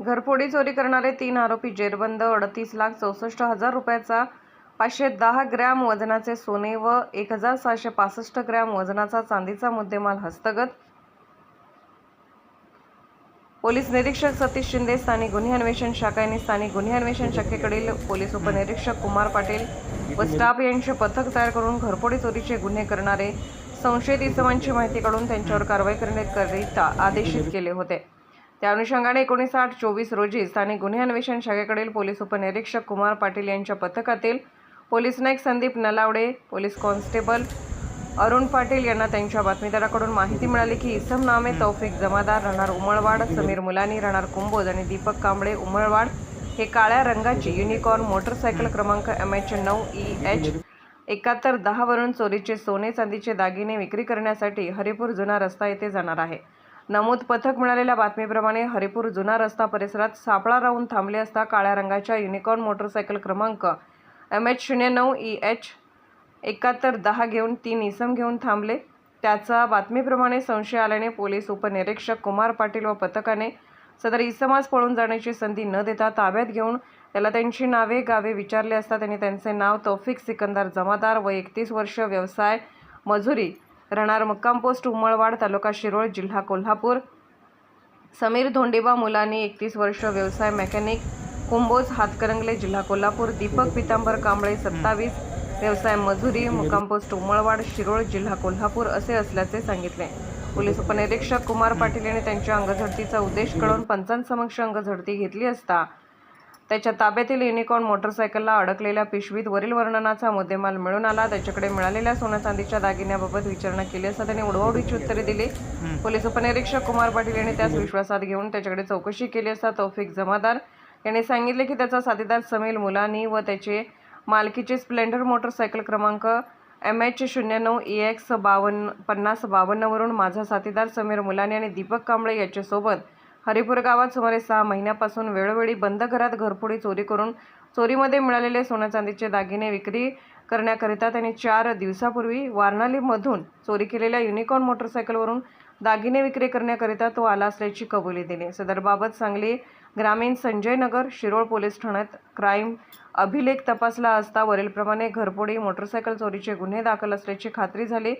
घरफोडी चोरी करणारे तीन आरोपी जेरबंद अडतीस लाख चौसष्ट हजार रुपयाचा पाचशे दहा ग्रॅम वजनाचे सोने व एक हजार सहाशे पासष्ट ग्रॅम वजनाचा चांदीचा मुद्देमाल हस्तगत. पोलीस निरीक्षक सतीश शिंदे स्थानिक गुन्हे अन्वेषण शाखा यांनी स्थानिक गुन्हे अन्वेषण शाखेकडील पोलीस उपनिरीक्षक कुमार पाटील व स्टाफ यांचे पथक तयार करून घरफोडी चोरीचे गुन्हे करणारे संशयित इसमांची माहिती काढून त्यांच्यावर कारवाई करण्याकरिता आदेशित केले होते. त्या अनुषंगाने एकोणीस आठ चोवीस रोजी स्थानिक गुन्हे अन्वेषण शाखेकडील पोलीस उपनिरीक्षक कुमार पाटील यांच्या पथकातील police Naik Sandeep Nalawade police constable Arun Patil यांना त्यांच्या बातमीदाराकडून माहिती मिळाली की इसम नामे तौफिक जमादार राहणार उमळवाड समीर मुलानी राहणार कुंभोज आणि दीपक कांबळे उमळवाड हे काळ्या रंगाची युनिकॉर्न मोटरसायकल क्रमांक एम एच नऊ ई एच एकाहत्तर दहावरून चोरीचे सोने चांदीचे दागिने विक्री करण्यासाठी हरिपूर जुना रस्ता येथे जाणार आहे. नमूद पथक मिळालेल्या बातमीप्रमाणे हरिपूर जुना रस्ता परिसरात सापळा राहून थांबले असता काळ्या रंगाच्या युनिकॉर्न मोटरसायकल क्रमांक एम एच शून्य नऊ ई एच एकाहत्तर दहा घेऊन तीन इसम घेऊन थांबले. त्याचा बातमीप्रमाणे संशय आल्याने पोलीस उपनिरीक्षक कुमार पाटील व पथकाने सदर इसमास पळून जाण्याची संधी न देता ताब्यात घेऊन त्याला त्यांची नावे गावे विचारले असता त्यांनी त्यांचे नाव तौफिक सिकंदर जमादार व एकतीस वर्ष व्यवसाय मजुरी राहणार मुक्काम पोस्ट उमळवाड तालुका शिरोळ जिल्हा कोल्हापूर. समीर धोंडेबा मुलानी एकतीस वर्ष व्यवसाय मेकॅनिक. कुंभोज हातकरंगले जिल्हा कोल्हापूर. दीपक पितांबर कांबळे सत्तावीस. व्यवसाय मजुरी मुक्काम पोस्ट उमळवाड शिरोळ जिल्हा कोल्हापूर असे असल्याचे सांगितले. पोलीस उपनिरीक्षक कुमार पाटील यांनी त्यांच्या अंगझडतीचा उद्देश कळून पंचांसमक्ष अंगझडती घेतली असता त्याच्या ताब्यातील युनिकॉर्न मोटरसायकलला अडकलेल्या पिशवीत वरील वर्णनाचा मुद्देमाल मिळून आला. त्याच्याकडे मिळालेल्या सोनं चांदीच्या दागिन्याबाबत विचारणा केली असता त्याने उडवाउडीची उत्तरे दिली. पोलीस उपनिरीक्षक कुमार पाटील यांनी त्यास विश्वासात घेऊन त्याच्याकडे चौकशी केली असता तौफिक जमादार यांनी सांगितले की त्याचा साथीदार समील मुलानी व त्याचे मालकीचे स्प्लेंडर मोटरसायकल क्रमांक एम एच शून्य नऊ ई एक्स बावन्न पन्नास बावन्नवरून माझा साथीदार समीर मुलानी आणि दीपक कांबळे याच्यासोबत हरिपूर गावात सुमारे सहा महिन्यापासून वेळोवेळी बंद घरात घरफोडी चोरी करून चोरीमध्ये मिळालेले सोन्याचांदीचे चांदीचे दागिने विक्री करण्याकरिता त्यांनी चार दिवसापूर्वी वारणालीमधून चोरी केलेल्या युनिकॉर्न मोटरसायकलवरून दागिने विक्री करण्याकरिता तो आला असल्याची कबुली दिली. सदरबाबत सांगली ग्रामीण संजय नगर शिरोळ पोलीस ठाण्यात क्राईम अभिलेख तपासला असता वरीलप्रमाणे घरपोडी मोटरसायकल चोरीचे गुन्हे दाखल असल्याची खात्री झाली.